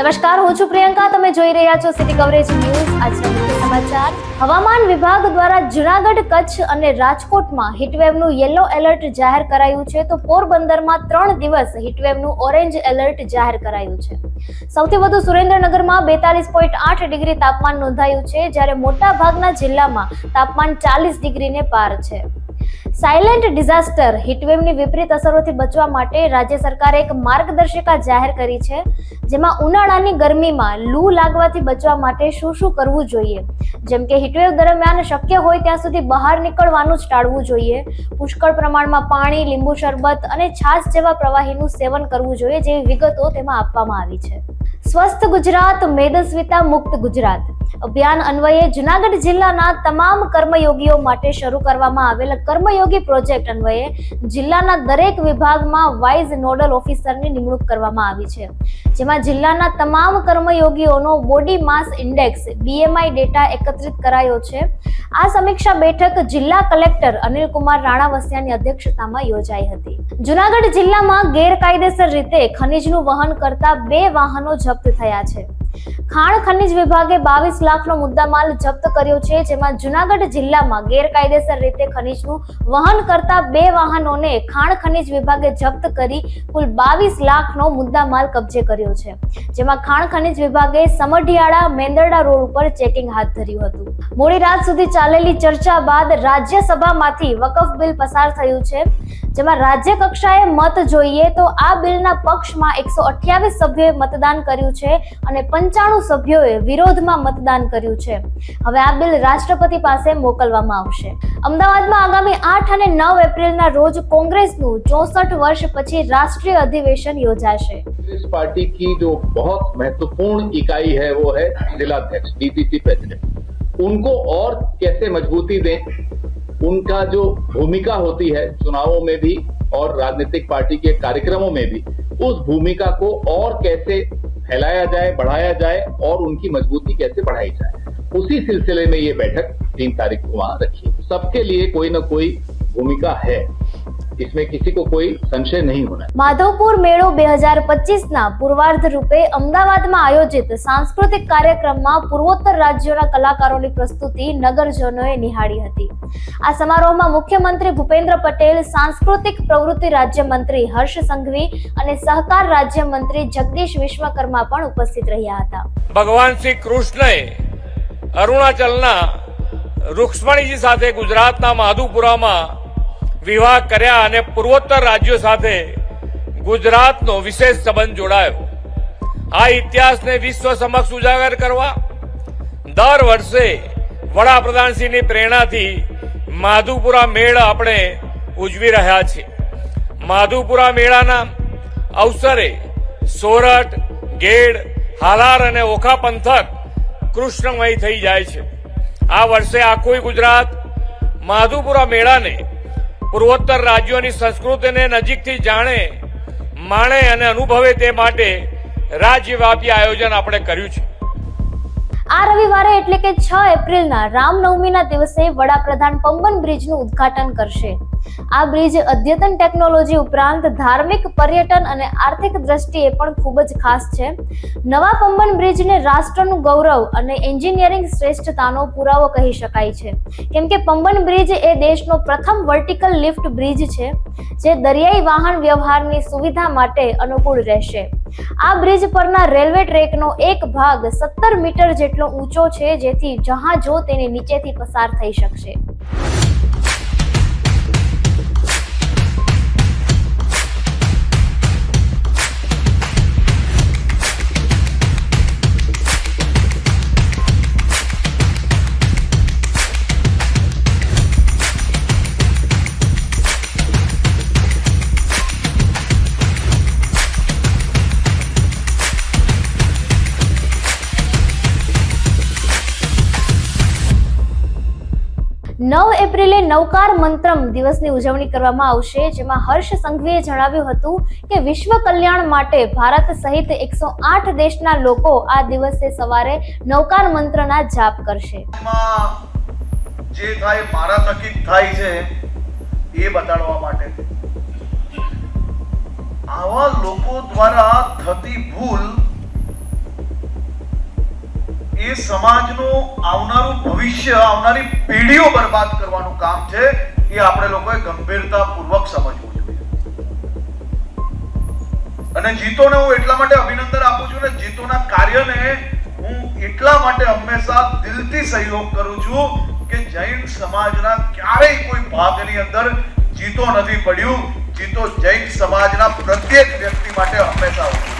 નમસ્કાર, હું છું પ્રિયંકા. તમે જોઈ રહ્યા છો સિટી કવરેજ ન્યૂઝ આજના મુખ્ય સમાચાર. હવામાન વિભાગ દ્વારા જુનાગઢ કચ્છ અને રાજકોટમાં હીટવેવનું યલો એલર્ટ જાહેર કરાયું છે. તો પોરબંદરમાં ત્રણ દિવસ હીટવેવનું ઓરેન્જ એલર્ટ જાહેર કરાયું છે. સૌથી વધુ સુરેન્દ્રનગરમાં બેતાલીસ પોઈન્ટ આઠ ડિગ્રી તાપમાન નોંધાયું છે. જ્યારે મોટાભાગના જિલ્લામાં તાપમાન ચાલીસ ડિગ્રીને પાર છે. સાયલેન્ટ ડિઝાસ્ટર હીટવેવની વિપરીત અસરોથી બચવા માટે રાજ્ય સરકારે એક માર્ગદર્શિકા જાહેર કરી છે, જેમાં ઉનાળાની ગરમીમાં લૂ લાગવાથી બચવા માટે શું શું કરવું જોઈએ? જેમ કે હીટવેવ દરમિયાન શક્ય હોય ત્યાં સુધી બહાર નીકળવાનું જ ટાળવું જોઈએ. પુષ્કળ પ્રમાણમાં પાણી, લીંબુ શરબત અને છાશ જેવા પ્રવાહીનું સેવન કરવું જોઈએ, જેવી વિગતો તેમાં આપવામાં આવી છે. સ્વસ્થ ગુજરાત, મેદસ્વિતા મુક્ત ગુજરાત. અભિયાન અન્વયે જુનાગઢ જિલ્લાના તમામ કર્મયોગીઓ માટે શરૂ કરવામાં આવેલ કર્મયોગી પ્રોજેક્ટ અન્વયે જિલ્લાના દરેક વિભાગમાં વાઇઝ નોડલ ઓફિસરની નિમણૂક કરવામાં આવી છે. જેમાં જિલ્લાના તમામ કર્મયોગીઓનો body mass index BMI data એકત્રિત કરાયો છે. આ સમીક્ષા બેઠક જિલ્લા કલેક્ટર અનિલ કુમાર રાણા વસિયાની અધ્યક્ષતામાં યોજાઈ હતી. જુનાગઢ જિલ્લામાં ગેરકાયદેસર રીતે ખનીજનું વહન કરતા બે વાહનો જપ્ત થયા છે. ખાણ ખનિજ વિભાગે બાવીસ લાખનો મુદ્દામાલ જપ્ત કર્યો છે, જેમાં જુનાગઢ જિલ્લામાં ગેરકાયદેસર રીતે ખનિજનું વહન કરતા બે વાહનોને ખાણ ખનિજ વિભાગે જપ્ત કરી કુલ બાવીસ લાખનો મુદ્દામાલ કબજે કર્યો છે, જેમાં ખાણ ખનિજ વિભાગે સમઢિયાળા મેંદરડા રોડ ઉપર ચેકિંગ હાથ ધર્યું હતું. મોડી રાત સુધી ચાલેલી ચર્ચા બાદ રાજ્યસભામાંથી વકફ બિલ પસાર થયું છે, જેમાં રાજ્ય કક્ષાએ મત જોઈએ તો આ બિલના પક્ષમાં એકસો સભ્યોએ મતદાન કર્યું છે અને પંચાણું સભ્યોએ વિરોધમાં મતદાન કર્યું છે હવે આ બિલ રાષ્ટ્રપતિ પાસે મોકલવામાં આવશે અમદાવાદમાં આગામી આઠ અને નવ એપ્રિલના રોજ કોંગ્રેસનું ચોસઠ વર્ષ પછી રાષ્ટ્રીય અધિવેશન યોજાશે कांग्रेस पार्टी की जो बहुत महत्वपूर्ण इकाई है वो है जिलाध्यक्ष डीसीसी प्रेसिडेंट उनको और कैसे मजबूती दें उनका जो भूमिका होती है चुनावों में भी और राजनीतिक पार्टी के कार्यक्रमों में भी उस भूमिका को और कैसे फैलाया जाए बढ़ाया जाए और उनकी मजबूती कैसे बढ़ाई जाए उसी सिलसिले में ये बैठक तीन तारीख को वहां रखी सबके लिए कोई ना कोई भूमिका है इसमें किसी को कोई संशय नहीं होना है માધવપુર મેળો બે હજાર પચીસના પૂર્વાર્ધ રૂપે અમદાવાદમાં આયોજિત સાંસ્કૃતિક કાર્યક્રમમાં પૂર્વોત્તર રાજ્યોના કલાકારોની પ્રસ્તુતિ નગરજનોએ નિહાળી હતી આ સમારોહમાં મુખ્યમંત્રી ભૂપેન્દ્ર પટેલ સાંસ્કૃતિક પ્રવૃત્તિ રાજ્યમંત્રી હર્ષ સંઘવી અને સહકાર રાજ્યમંત્રી જગદીશ વિશ્વકર્મા પણ ઉપસ્થિત રહ્યા હતા ભગવાન શ્રી કૃષ્ણએ અરુણાચલના રૂક્ષ્મણીજી સાથે ગુજરાતના માધુપુરામાં વિવાહ કર્યા અને પૂર્વોત્તર રાજ્યો સાથે ગુજરાતનો વિશેષ સંબંધ જોડાયો. આ ઇતિહાસને વિશ્વ સમક્ષ ઉજાગર કરવા, દર વર્ષે વડાપ્રધાનશ્રીની પ્રેરણાથી માધુપુરા મેળ આપણે ઉજવી રહ્યા છીએ. માધુપુરા મેળાના અવસરે સોરઠ, ગેડ, હાલાર અને ઓખા પંથક કૃષ્ણમય થઈ જાય છે. આ વર્ષે આખું ગુજરાત માધુપુરા મેળાને પૂર્વોત્તર રાજ્યોની સંસ્કૃતિને નજીકથી જાણે, માણે અને અનુભવે તે માટે રાજ્યવ્યાપી આયોજન આપણે કર્યું છે. આ રવિવારે એટલે કે છ એપ્રિલના રામનવમીના દિવસે વડાપ્રધાન પંબન બ્રિજનું ઉદ્ઘાટન કરશે. આ બ્રિજ અદ્યતન ટેકનોલોજી ઉપરાંત ધાર્મિક પર્યટન અને આર્થિક દ્રષ્ટિએ પણ ખૂબ જ ખાસ છે. નવા પંબન બ્રિજને રાષ્ટ્રનું ગૌરવ અને એન્જિનિયરિંગ શ્રેષ્ઠતાનો પુરાવો કહી શકાય છે. કેમ કે પંબન બ્રિજ એ દેશનો પ્રથમ વર્ટિકલ લિફ્ટ બ્રિજ છે, જે દરિયાઈ વાહન વ્યવહારની સુવિધા માટે અનુકૂળ રહેશે. આ બ્રિજ પરના રેલવે ટ્રેકનો એક ભાગ સત્તર મીટર જેટલો ઊંચો છે, જેથી જહાજો તેની નીચેથી પસાર થઈ શકશે. નવ એપ્રિલે નવકાર મંત્રમ દિવસની ઉજવણી કરવામાં આવશે, જેમાં હર્ષ સંઘવીએ જણાવ્યું હતું કે વિશ્વ કલ્યાણ માટે ભારત સહિત એકસો આઠ દેશના લોકો આ દિવસે સવારે નવકાર મંત્રના જાપ કરશે. જે થાય, મારા થકી થાય છે, એ બતાડવા માટે. આવા લોકો દ્વારા થતી ભૂલ સમાજનું આવનારું ભવિષ્ય, આવનારી પેઢીઓ બરબાદ કરવાનું કામ છે, એ આપણે લોકોએ ગંભીરતાપૂર્વક સમજવું જોઈએ. અને જીતોને હું એટલા માટે અભિનંદન આપું છું ને, જીતોના કાર્યને હું એટલા માટે હંમેશા દિલથી સહયોગ કરું છું કે જૈન સમાજના ક્યારેય કોઈ ભાગની અંદર જીતો નથી પડ્યું. જીતો જૈન સમાજના પ્રત્યેક વ્યક્તિ માટે હંમેશા હોય